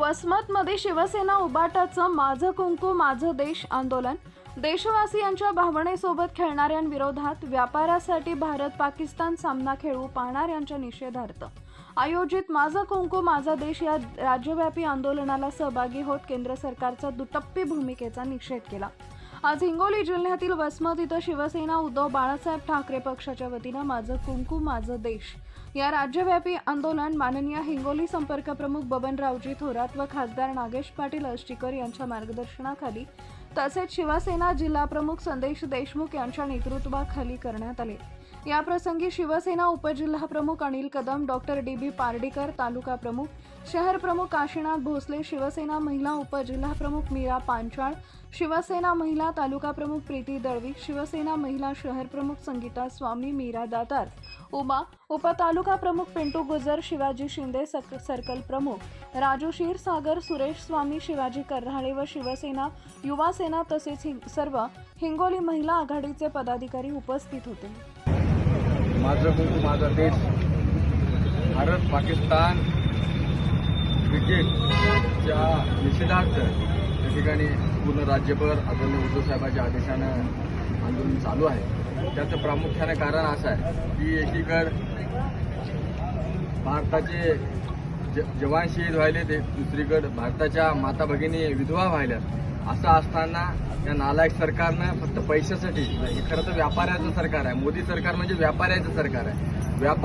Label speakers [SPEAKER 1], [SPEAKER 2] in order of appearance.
[SPEAKER 1] वसमतमध्ये शिवसेना उबाटाचं माझं कुंकू माझं देश आंदोलन. देशवासियांच्या भावनेसोबत खेळणाऱ्यांविरोधात व्यापारासाठी भारत पाकिस्तान सामना खेळू पाहणाऱ्यांच्या निषेधार्थ. आयोजित माझं कुंकू माझा देश या राज्यव्यापी आंदोलनाला सहभागी होत केंद्र सरकारचा दुटप्पी भूमिकेचा निषेध केला. आज हिंगोली जिल्ह्यातील वसमत इथं शिवसेना उद्धव बाळासाहेब ठाकरे पक्षाच्या वतीनं माझं कुंकू माझं देश. या राज्यव्यापी आंदोलन माननीय हिंगोली संपर्क प्रमुख बबनरावजी थोरात व खासदार नागेश पाटील अष्टीकर यांच्या मार्गदर्शनाखाली तसेच शिवसेना जिल्हा प्रमुख संदेश देशमुख यांच्या नेतृत्वाखाली करण्यात आले. याप्रसंगी शिवसेना उपजिल्हा प्रमुख Anil Kadam doctor D B Pardikar taluka प्रमुख शहर प्रमुख काशीनाथ भोसले शिवसेना महिला उपजिल्हा प्रमुख मीरा पांचाळ शिवसेना महिला तालुका प्रमुख प्रीती दळवी शिवसेना महिला शहर प्रमुख संगीता स्वामी मीरा दातार. उमा उपतालुका प्रमुख पिंटू गुजर शिवाजी शिंदे सक सर्कल प्रमुख. राजू क्षीरसागर सुरेश स्वामी शिवाजी कर्हाळे व शिवसेना युवा सेना तसेच हिं- सर्व हिंगोली महिला आघाडीचे पदाधिकारी उपस्थित होते.
[SPEAKER 2] माझं माझा देश भारत पाकिस्तान म्हणजे क्रिकेटच्या निषेधार्थ या ठिकाणी पूर्ण राज्यभर आदरणीय उद्धव साहेबांच्या आदेशानं आंदोलन चालू आहे. त्याचं प्रामुख्याने कारण असं आहे की एकीकड भारताचे ज जवान शहीद व्हायले ते दुसरीकडे भारताच्या माता भगिनी विधवा व्हायल्या असं असताना या नालायक सरकारनं फक्त पैशासाठी हे खरं तर व्यापाऱ्याचं सरकार आहे. मोदी सरकार म्हणजे व्यापाऱ्याचं सरकार आहे. व्यापार